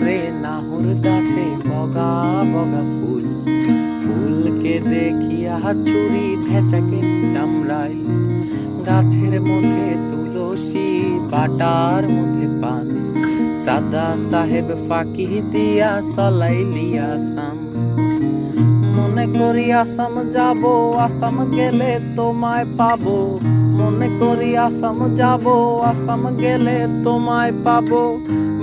কিনারে নাহুর গাছে বগা বগা ফুল। ফুলকে দেখিয়া চুরি ধেচাকে চামড়াই গাছের মধ্যে তুলসী বাটার মধ্যে পান। সাদা সাহেব ফাঁকি দিয়া সলাইলিয়া সাম মনে করি আসাম যাব, আসাম গেলে তোমায় পাবো। মনে করি আসাম যাব, আসাম গেলে তোমায় পাবো।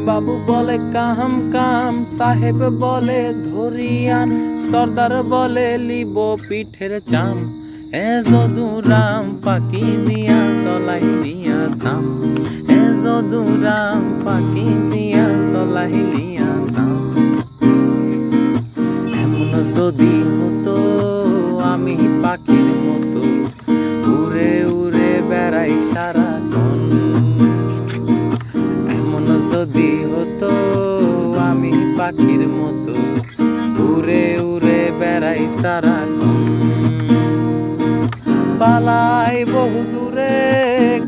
বাবু বলে কাম কাম, সাহেব বলে ধরিয়ান, সর্দার বলে লিব পিঠের চাম। এ যদুরাম পাকি দিয়া চলাই দিয়া সাম এ যদুরাম পাকি দিয়া চলাই দিয়া সাম এমন যদি যদি হতো আমি পাখির মতো। উড়ে উড়ে বেড়াই সারা পালাই বহু দূরে,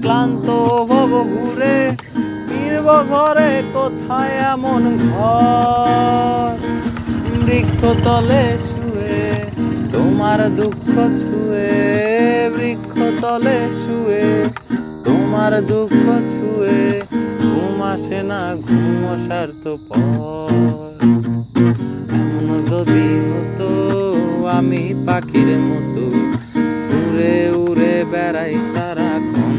ক্লান্ত ভব ঘুরে। ফিরব ঘরে, কোথায় এমন ঘর? বৃক্ষ তলে শুয়ে, তোমার দুঃখ ছুয়ে। বৃক্ষ তলে শুয়ে, তোমার দুঃখ ছুয়ে। আসে না, ঘুম আসার তো এমন যদি হতো, আমি পাখির মতো উড়ে উড়ে বেড়াই সারাক্ষণ।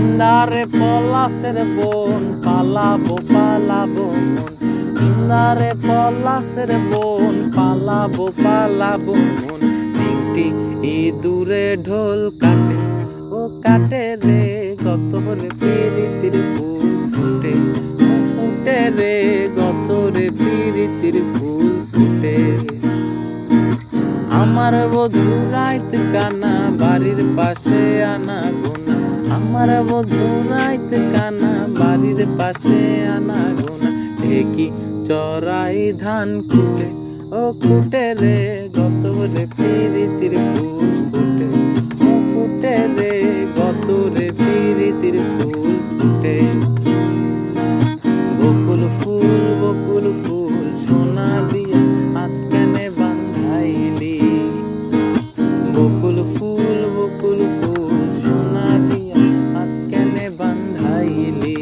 ইন্দারে পলাশের বোন, পালাবো পালাবো ইন্দারে পলাশের বোন, পালাবো পালাবো মন। একটি ইঁদুরে ঢোল কাটে ও কাটে রে গত রে পিরিতির ফুল ফুটে। ফুটে রে গত রে পিরিতির ফুল ফুটে। আমার বধু রাইত কানা বাড়ির পাশে আনা গোনা আমার বধু রাইত কানা বাড়ির পাশে আনা গোনা ঢেকি চড়াই ধান কুটে ও খুটে রে গত রে পিরিতির ফুল ফুটে। ফুটে রে, গত রে পিরিতির ফুল ফুটে। বকুল ফুল বকুল ফুল, সোনা দিয়া হাত কেনে বান্ধাইলি। বকুল ফুল বকুল ফুল, সোনা দিয়া হাত কেনে বান্ধাইলি।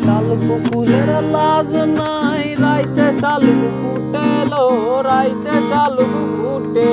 শালুক ফুলের লাজ নাই, রাইতে শালুক ফুটেলো রাইতে শালুক ফুটে